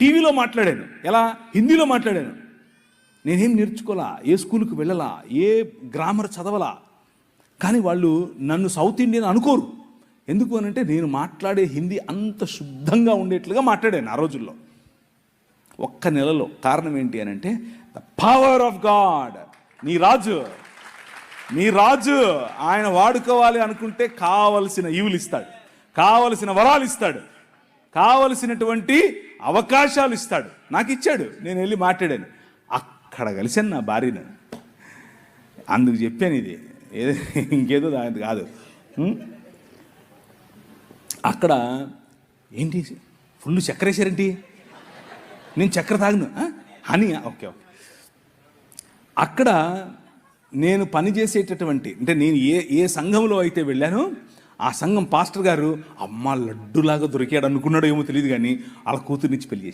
టీవీలో మాట్లాడాను. ఎలా? హిందీలో మాట్లాడాను. నేనేం నేర్చుకోలా? ఏ స్కూల్కి వెళ్ళలా? ఏ గ్రామర్ చదవలా? కానీ వాళ్ళు నన్ను సౌత్ ఇండియన్ అనుకోరు. ఎందుకు అనంటే నేను మాట్లాడే హిందీ అంత శుద్ధంగా ఉండేట్లుగా మాట్లాడాను ఆ రోజుల్లో. ఒక్క నెలలో కారణం ఏంటి అని అంటే ద పవర్ ఆఫ్ గాడ్ నీ రాజు. నీ రాజు ఆయన వాడుకోవాలి అనుకుంటే కావలసిన ఈవులు ఇస్తాడు కావలసిన వరాలు ఇస్తాడు కావలసినటువంటి అవకాశాలు ఇస్తాడు. నాకు ఇచ్చాడు. నేను వెళ్ళి మాట్లాడాను. అక్కడ కలిసాను నా భార్యను. అందుకు చెప్పాను ఇది. ఏదో ఇంకేదో దాని కాదు. అక్కడ ఏంటి? ఫుల్ చక్కెర వేసారేంటి నేను చక్కెర తాగను. Honey okay okay. అక్కడ నేను పనిచేసేటటువంటి అంటే నేను ఏ ఏ సంఘంలో అయితే వెళ్ళానో ఆ సంఘం పాస్టర్ గారు అమ్మ లడ్డులాగా దొరికాడు అనుకున్నాడో ఏమో తెలియదు కానీ వాళ్ళ కూతురునిచ్చి పెళ్ళి చేసి